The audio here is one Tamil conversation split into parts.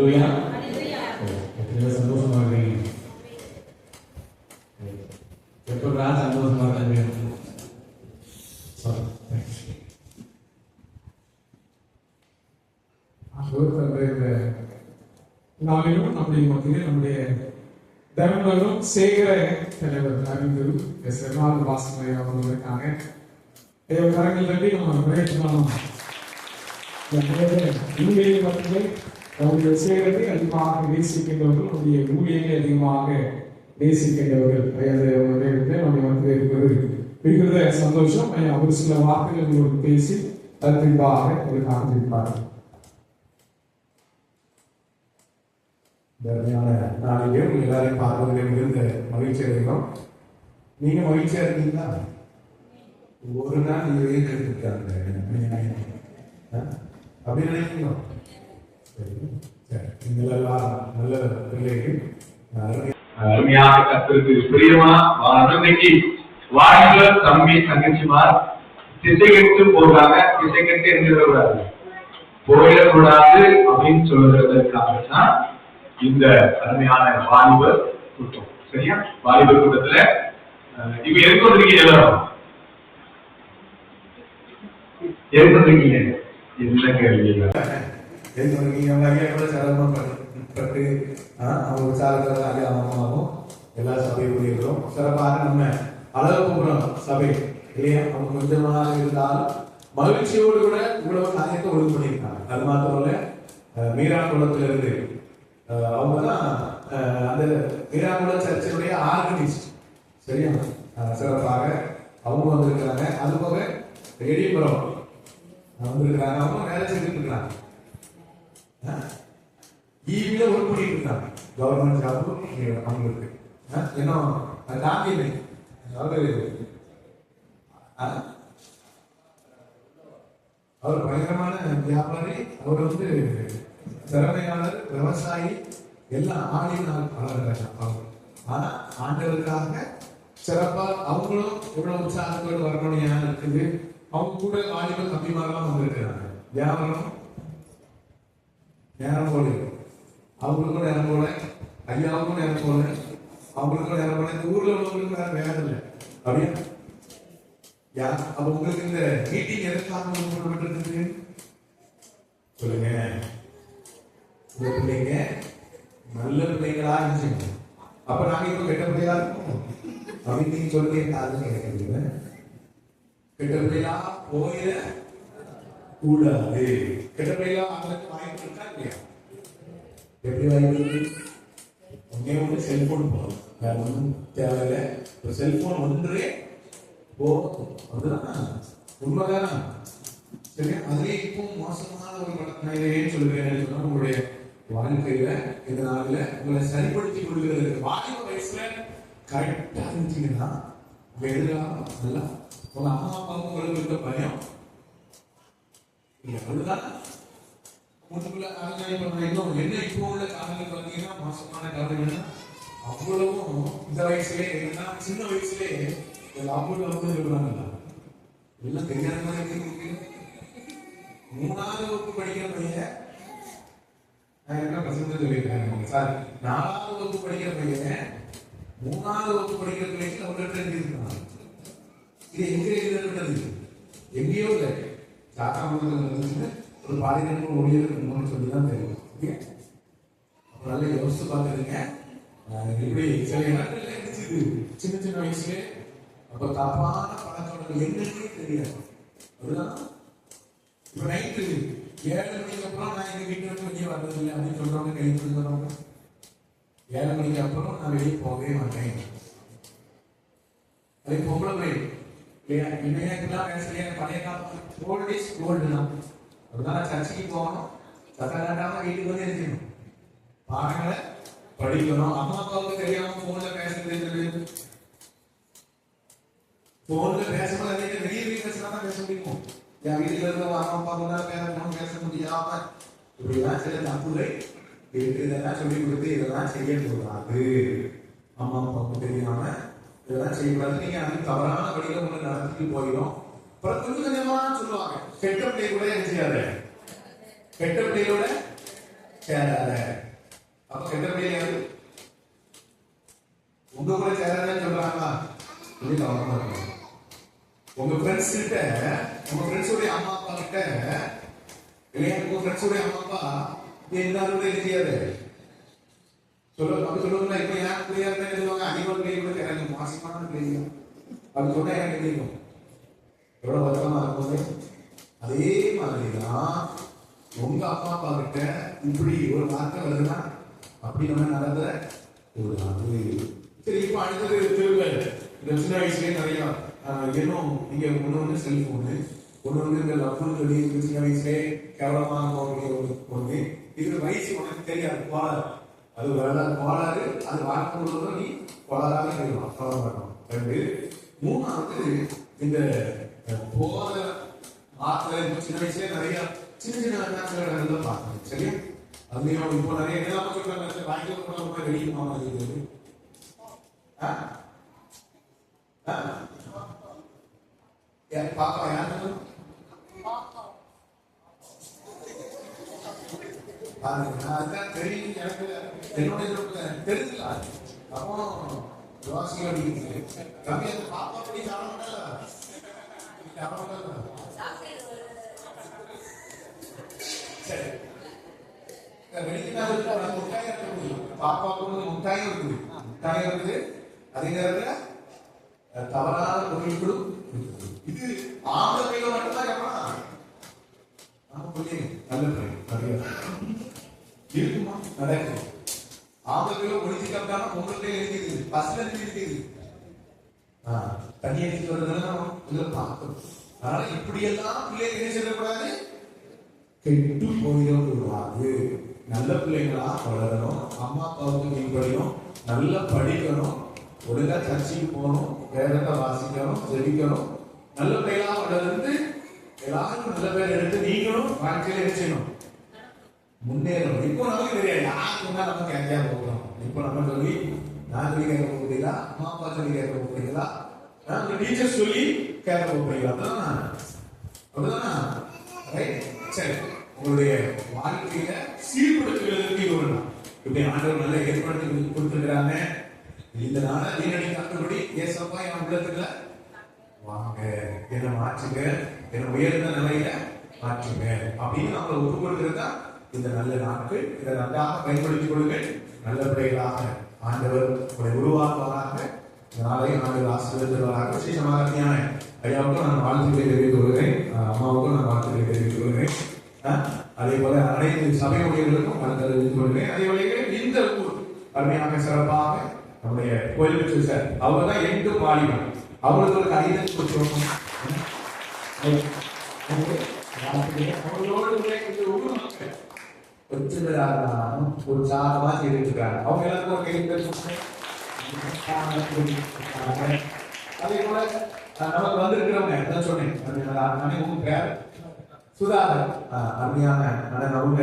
ஹalleluya எத்தனை சந்தோஷமா இருக்கீங்க எப்படா சந்தோஷமா இருக்கீங்க நாளையும் நம்முடைய மத்தியில் நம்முடைய தர்மங்களும் சேகர தலைவர் அறிந்தது எஸ் எம்ஆர் வாசுமதி அவர்கள் இருக்காங்க தேவ கரங்கள் தள்ளி நம்ம பிரவேசமான உண்மையை மட்டுமே நம்முடைய சேகரத்தை அதிகமாக நேசிக்கின்றவர்கள் நம்முடைய ஊழியை அதிகமாக நேசிக்கின்றவர்கள். வயது நம்முடைய வந்து இருப்பது மிகுந்த சந்தோஷம். ஒரு சில வார்த்தைகள் உங்களுக்கு பேசி தத்திப்பாக பின்பாக உங்களுக்கு ஆரம்பிப்பார்கள் தர்மையான நாளிலும் எல்லாரையும் பார்ப்பதிலும் இருந்த மகிழ்ச்சி அடைகிறோம். நீங்க மகிழ்ச்சியா இருக்கீங்களா ஒரு நாள் நீங்க வெயில் எடுத்துட்டாங்க அப்படி நினைக்கிறீங்களா? அருமையாக கத்திற்கு பிரியமா இன்னைக்கு வாழ்க்கை தம்பி தங்கச்சிமார் திசை கெட்டு போகாம திசை கெட்டு எங்கிடக்கூடாது போயிடக்கூடாது அப்படின்னு சொல்றதற்காக தான் இந்த அருமையான வாலிபர் கூட்டம். சரியா? வாலிபர் கூட்டத்துல இப்ப எதுக்கு வந்திருக்கீங்க எல்லாரும். எதுக்கு வந்திருக்கீங்க என்ன கேள்வி எவ்வளவு சிரமப்பட்டு அவங்க விசாரத்தில் அம்மாவும் எல்லா சபை ஊழியர்களும் சிறப்பாக நம்ம அளவு சபை. இல்லையா? அவங்க கொஞ்சமாக இருந்தாலும் மகிழ்ச்சியோடு கூட இவ்வளவு காரியத்தை ஒழுங்கு பண்ணியிருக்காங்க. அது மாத்திரம் இல்ல அஹ், இருந்து அவங்க தான் அஹ், அந்த மீராகுள சர்ச்சினுடைய ஆர்கனைஸ்ட். சரியா? சிறப்பாக அவங்க வந்திருக்கிறாங்க. அது போக எடிபுரம் வந்திருக்கிறாங்க. அவங்க வேலை செஞ்சுட்டு இருக்கிறாங்க ஈவில ஒர்க் பண்ணிட்டு இருக்காங்க. கவர்மெண்ட் ஜாபும் அவங்களுக்கு. ஆ, இன்னும் தாண்டி இல்லை. அதாவது அவர் பயங்கரமான வியாபாரி. அவர் வந்து திறமையாளர் விவசாயி. எல்லாம் ஆளினால் வளர்கிறாங்க அவங்க ஆனா ஆண்டவருக்காக சிறப்பா அவங்களும் இவ்வளவு உற்சாகத்தோடு வரணும்னு ஏன் இருக்குது? அவங்க கூட ஆளுகள் கம்மிமாரெல்லாம் வந்திருக்கிறாங்க. வியாபாரம் நேரம் போல அவங்களுக்கும் நேரம் போல. ஐயாவுக்கும் நேரம் போல. அவங்களுக்கும் நேரம் போல. இந்த ஊர்ல உள்ளவங்களுக்கு நேரம் வேலை இல்லை. அப்படியா? யா அப்ப உங்களுக்கு இந்த மீட்டிங் எதற்காக கொடுக்கப்பட்டிருக்கு சொல்லுங்க. இந்த பிள்ளைங்க நல்ல பிள்ளைங்களா இருந்துச்சு அப்ப நாங்க இப்ப கெட்ட பிள்ளையா இருக்கோம். அப்படின்னு நீங்க சொல்லுங்க காதுல கேட்கறீங்க கெட்ட பிள்ளையா போயிட கூடாது. கெட்ட பிள்ளையா அவங்களுக்கு வாய்ப்பு இருக்கா இல்லையா? எப்படி வாய்ப்பு இருக்கு? ஒன்னே ஒன்று செல்போன் வேற ஒன்றும் தேவையில்லை. ஒரு செல்போன் ஒன்றே போதும் அதுதான்? உண்மைதானா? சரியா? அதுலயே இப்போ மோசமான ஒரு நான் இதை ஏன் சொல்லுவேன் சொன்னா உங்களுடைய வாழ்க்கையில இந்த நாள்ல உங்களை சரிப்படுத்தி கொள்கிறது வாலிப வயசுல கரெக்டாக இருந்துச்சுங்கன்னா உங்க நல்லா உங்க அம்மா அப்பாவுக்கும் உங்களுக்கு இருக்க பயம். இல்ல அதுதான் முன்னுக்குள்ள காலங்கள் இப்ப என்ன இப்போ உள்ள காலங்கள் பார்த்தீங்கன்னா மோசமான காலங்கள்னா அவ்வளவும் இந்த வயசுலே என்னன்னா சின்ன வயசுலே அவ்வளவு அவ்வளவு இருக்கிறாங்க எல்லாம் தெரியாத மாதிரி இருக்கு. மூணாவது வகுப்பு படிக்கிற பையன் நான் என்ன பசங்க சொல்லியிருக்காங்க சார் நாலாவது வகுப்பு படிக்கிற பையன் மூணாவது வகுப்பு படிக்கிற பிள்ளைக்கு அவர்கிட்ட எழுதியிருக்காங்க இது எங்கே எழுதப்பட்டது எங்கேயோ இல்லை. சாத்தா முதல்ல இருந்துச்சுன்னு ஒரு பாலினங்கள் ஒளியிருக்கணும்னு சொல்லி தான் தெரியும் ஓகே? அப்ப நல்லா யோசிச்சு பார்த்துருங்க இப்படி சில இடங்கள்ல சின்ன சின்ன வயசுல அப்ப தப்பான பழக்கங்கள் என்னன்னே தெரியாது. அதுதான். இப்ப நைட்டு ஏழு மணிக்கு அப்புறம் நான் எங்கள் வீட்டு விட்டு வெளியே வர்றதில்லை அப்படின்னு சொல்றவங்க கை கொடுக்குறவங்க ஏழு மணிக்கு அப்புறம் நான் வெளியே போகவே மாட்டேன். அது பொம்பளை பிள்ளை இல்லையா பழைய காலம் ஓல்ட் இஸ் கோல்டு தான். அதனால சர்ச்சைக்கு போகணும். சத்தம் காட்டாம வீட்டுக்கு வந்து இருக்கணும் பாடங்களை படிக்கணும். அம்மா அப்பாவுக்கு தெரியாம போன்ல பேசுறது போன்ல பேசும்போது அதே வெளியே போய் பேசினா தான் பேச முடியும்? என் வீட்டுல இருக்க அம்மா அப்பா கூட பேசணும் பேச முடியாம இப்படிலாம் சில தப்புகள் இருக்கு இதெல்லாம் சொல்லி கொடுத்து இதெல்லாம் செய்ய அம்மா அப்பாவுக்கு தெரியாம இதெல்லாம் செய்யக்கூடாது நீங்க அது தவறான வழியில ஒண்ணு நடத்திட்டு போயிடும். அப்புறம் கொஞ்சம் கொஞ்சமா சொல்லுவாங்க கெட்ட பிள்ளை கூட என்ன செய்யாத? கெட்ட பிள்ளையோட சேராத. அப்ப கெட்ட பிள்ளை உங்க கூட சேராதன்னு சொல்றாங்களா? சொல்லி கவனமா உங்க ஃப்ரெண்ட்ஸ் கிட்ட உங்க ஃப்ரெண்ட்ஸோட அம்மா அப்பா கிட்ட இல்லையா? உங்க ஃப்ரெண்ட்ஸோட அம்மா அப்பா எல்லாரும் என்ன செய்யாது? சொல்ல அப்ப சொல்லுவாங்க இப்ப யார் பிள்ளையா இருந்தா சொல்லுவாங்க அதிகமா பிள்ளை கூட எனக்கு மாசமான பிள்ளைங்க அது சொன்னா எனக்கு தெரியும் எவ்வளவு பத்திரமா இருக்கும்போது அதே மாதிரி தான் உங்க அப்பா அப்பா கிட்ட இப்படி ஒரு வார்த்தை வருதுன்னா அப்படி நம்ம நடந்த ஒரு கூடாது சரி இப்ப அடுத்தது திருவள்ளுவர் இந்த சின்ன வயசுலயே நிறைய ஆஹ், இன்னும் இங்க ஒண்ணு ஒண்ணு செல்போனு ஒண்ணு ஒண்ணு இந்த லவ்னு சொல்லி இந்த சின்ன வயசுலயே கேவலமா போகக்கூடிய ஒரு பொண்ணு இது வயசு உனக்கு தெரியாது கோளாறு அது வேலை கோளாறு அது வாழ்க்கை முழுவதும் நீ கோளாறாக இருக்கலாம் கவலைப்படணும் ரெண்டு மூணாவது இந்த அஹ், போத மாத்திரை சின்ன வயசுல நிறைய சின்ன சின்ன விளையாட்டுகள் பார்க்கணும் சரியா? அதுலயும் இப்போ நிறைய என்ன சொல்றாங்க வாங்கி போன வெளியே மாமா இருக்குது ஆ? ஆ? பாப்பா யாரு பாருங்க, நான் அதுதான் தெரியும் எனக்கு என்னோட இதுல அப்போ யோசிக்க வேண்டியது கம்மி அந்த பாப்பா படி சாப்பிடல சரி. வெளிநாடு முட்டாய் இருக்குது பாப்பாவுக்கு முட்டாயும் இருக்குது முட்டாயும் இருக்குது. அதே நேரத்துல தவறான பொருட்களும் இது ஆம்பளை மட்டும்தான் கேட்கலாம் ஆமா நல்ல பிள்ளை. இருக்குமா? நடக்கும் ஆம்பளை கையில ஒளிச்சு இருக்குது பஸ்ல இருக்குது தண்ணி அடிச்சு வர்றதுல இதுல பார்க்கணும். அதனால இப்படி எல்லாம் பிள்ளைகள் என்ன செய்யக்கூடாது கெட்டு போயிடக்கூடாது. நல்ல பிள்ளைங்களா வளரணும். அம்மா அப்பாவுக்கு கீழ்படியும் நல்லா படிக்கணும். ஒழுங்கா சர்ச்சைக்கு போகணும். வேதத்தை வாசிக்கணும். ஜெபிக்கணும். நல்ல பிள்ளைகளா வளர்ந்து எல்லாரும் நல்ல பேர் எடுத்து நீங்களும் வாழ்க்கையில என்ன செய்யணும் முன்னேறணும் இப்போ நமக்கு தெரியாது. யாருக்கு முன்னா நம்ம கேட்கா போகிறோம் இப்போ நம்ம சொல்லி நான் சொல்லி கேட்க போகிறீங்களா அம்மா அப்பா சொல்லி கேட்க போகிறீங்களா உங்க டீச்சர் சொல்லி கேட்க போகிறீங்களா அப்படிதான் அப்படிதானா ரைட் சரி. உங்களுடைய வாழ்க்கையில சீர்படுத்துவதற்கு இது ஒண்ணு இப்படி ஆண்டவர் நல்ல ஏற்படுத்தி கொடுத்துருக்கிறாங்க. இந்த நாள வீணடிக்காதபடி ஏசப்பா என் உள்ளத்துல வாங்க. என்ன மாற்றுங்க. என்ன உயர்ந்த நிலையில மாற்றுங்க. அப்படின்னு அவங்களை ஒப்பு கொடுத்திருந்தா இந்த நல்ல நாட்கள் இதை நன்றாக பயன்படுத்திக் கொள்ளுங்கள் நல்ல பிள்ளைகளாக ஆண்டவர் உங்களை உருவாக்குவாராக இந்த நாளையும் ஆண்டவர் ஆசீர்வதிப்பாராக விசேஷமாக ஐயாவுக்கும் நான் வாழ்த்துக்களை தெரிவித்துக் கொள்கிறேன் அம்மாவுக்கும் நான் வாழ்த்துக்களை தெரிவித்துக் கொள்கிறேன் அதே போல அனைத்து சபை ஊழியர்களுக்கும் வாழ்த்துக்களை தெரிவித்துக் கொள்கிறேன் அதே வழியில் இந்த ஊர் அருமையாக சிறப்பாக நம்முடைய கோயில் சார் அவங்க தான் எட்டு வாலிபன் அவங்களுக்கு ஒரு கடிதம் கொடுத்துருக்கோம் அவங்களோட உள்ள உற்சாகமா இருக்காங்க அவங்க எல்லாருக்கும் ஒரு கை அதே போல நமக்கு வந்திருக்கிறவங்க அதான் சொன்னேன். உங்க பேர் சுதாகர் அருமையான அவங்க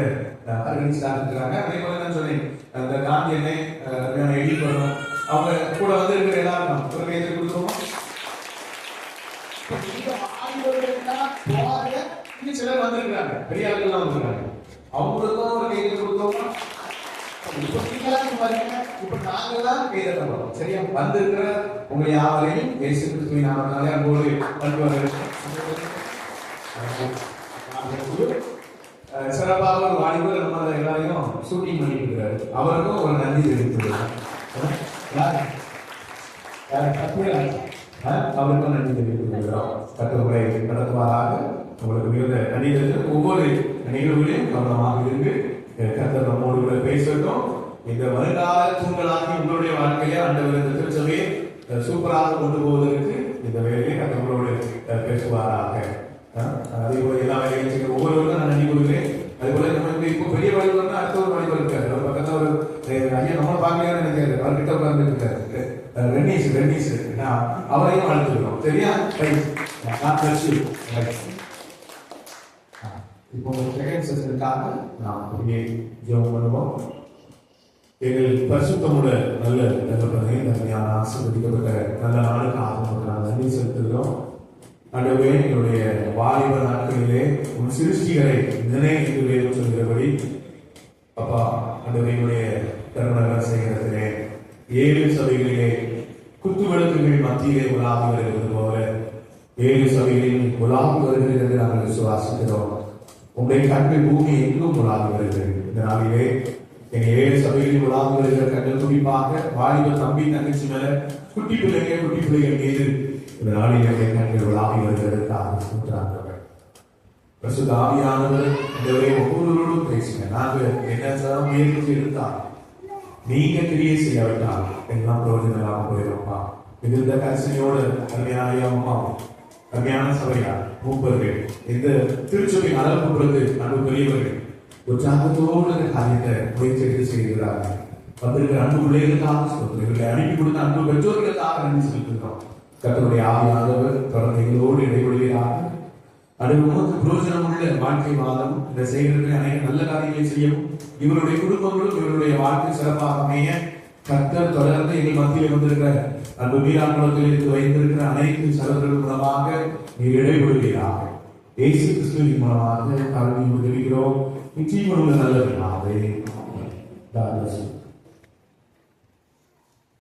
ஆர்கனைஸ்டாக இருக்கிறாங்க அதே போல நான் சொன்னேன். அந்த காந்தி அருமையான அவங்க கூட வந்து இருக்கிற எல்லாரும் ஒரு கையை சிலர் வந்திருக்கிறாங்க. பெரிய வந்திருக்காங்க அவங்களுக்கும் ஒரு கையை கொடுத்தோமா இப்ப பாருங்க இப்ப நாங்க தான் கைதை சரியா? வந்திருக்கிற உங்களை யாவரையும் இயேசு கிறிஸ்துவின் நாமத்தினாலே அன்போடு அன்பு அஹ் சிறப்பாக ஒரு வாலிபர் நம்ம எல்லாரையும் ஷூட்டிங் பண்ணிட்டு இருக்காரு அவருக்கும் ஒரு நன்றி தெரிவித்துள்ளார் அவருக்கும் நன்றி தெரிவித்துள்ளோம் கத்துமுறை நடத்துவாராக. உங்களுக்கு மிகுந்த நன்றி ஒவ்வொரு நிகழ்வுகளையும் கவனமாக இருந்து கத்தர் நம்மோடு கூட பேசட்டும். இந்த வருங்கால தூண்களாகி உங்களுடைய வாழ்க்கையை ஆண்டவர் இந்த திருச்சபையை சூப்பராக கொண்டு போவதற்கு இந்த வேலையை கர்த்தர்களோடு பேசுவாராக. அதே போல எல்லா வேலையும் செய்கிற ஒவ்வொருவருக்கும் நான் நன்றி கொள்கிறேன் அதே போல நமக்கு இப்போ பெரிய வழிபடுனா அடுத்த ஒரு வழிபடு இருக்காரு அவர் பக்கத்தில் ஒரு ஐயா நம்ம பார்க்கலையான்னு நினைக்காரு அவர் கிட்ட உட்கார்ந்து இருக்காரு ரெண்டீஸ் ரெண்டீஸ் நான் அவரையும் வாழ்த்துக்கிறோம் சரியா? ரைட் நான் பிளஸ் இப்போ செகண்ட் செஷனுக்காக நாம் அப்படியே ஜெபம் பண்ணுவோம். எங்கள் பரிசுத்தமுட நல்ல நல்லபடி நன்மையான ஆசீர்வதிக்கப்பட்ட நல்ல நாளுக்கு உங்களுக்கு நான் நன்றி செலுத்துகிறோம். ஆண்டவரே எங்களுடைய வாலிப நாட்களிலே உன் சிருஷ்டிகளை நினைவுகளே சொல்கிறபடி அப்பா அடுவே என்னுடைய திருமண சேகரத்திலே ஏழு சபைகளிலே குத்து விளக்குகள் மத்தியிலே உலாகி வருகிறது போல ஏழு சபைகளில் உலாகி வருகிறது என்று நாங்கள் விசுவாசிக்கிறோம். உங்களுடைய கண்கள் பூமி எங்கும் உலாவி வருகிறது இந்த நாளிலே எங்க ஏழு சபைகளில் உலாவி வருகிற கண்கள் குறிப்பாக வாலிப தம்பி தங்கச்சி மேல குட்டி பிள்ளைங்க குட்டி பிள்ளைகள் மீது. இந்த நாளிலே என் கண்கள் உலாவி வருகிறதற்காக சொல்றாங்க பிரசுத்த ஆவியானவர் இதுவரை ஒவ்வொருவரோடும் பேசுங்க நாங்கள் என்ன செய்ய முயற்சி எடுத்தால் நீங்க கிரியை செய்யாவிட்டால் எல்லாம் பிரயோஜனமாக போயிடும்ப்பா மிகுந்த கரிசனையோடு அருமையான அம்மாவும் அம்மா சபையார் மூப்பர்கள். இந்த திருச்சபையின் அளவு பொழுது அன்பு பெரியவர்கள் உற்சாகத்தோடு இந்த காரியத்தை முயற்சி எடுத்து செய்கிறார்கள். வந்திருக்கிற அன்பு பிள்ளைகளுக்காக சொல்கிறோம் அனுப்பி கொடுத்த அன்பு பெற்றோர்களுக்காக நன்றி செலுத்துகிறோம். கத்தனுடைய ஆவியானவர் குழந்தைகளோடு இடைவெளியாக அது உமக்கு பிரயோஜனம் உள்ள வாழ்க்கை வாதம் இந்த செய்கிறவர்கள் அநேக நல்ல காரியங்களை செய்யவும் இவருடைய குடும்பங்களும் இவருடைய வாழ்க்கை சிறப்பாக அமைய கர்த்தர் தொடர்ந்து எங்கள் மத்தியில் வந்திருக்கிற அன்பு மீராங்குளத்தில் இருந்து வைத்திருக்கிற அனைத்து சகோதரர்கள் மூலமாக நீர் இடைவிடுவீராக இயேசு கிறிஸ்துவின் மூலமாக கல்வி உதவுகிறோம் நிச்சயம் நல்லது நல்லவர்களாகவே God.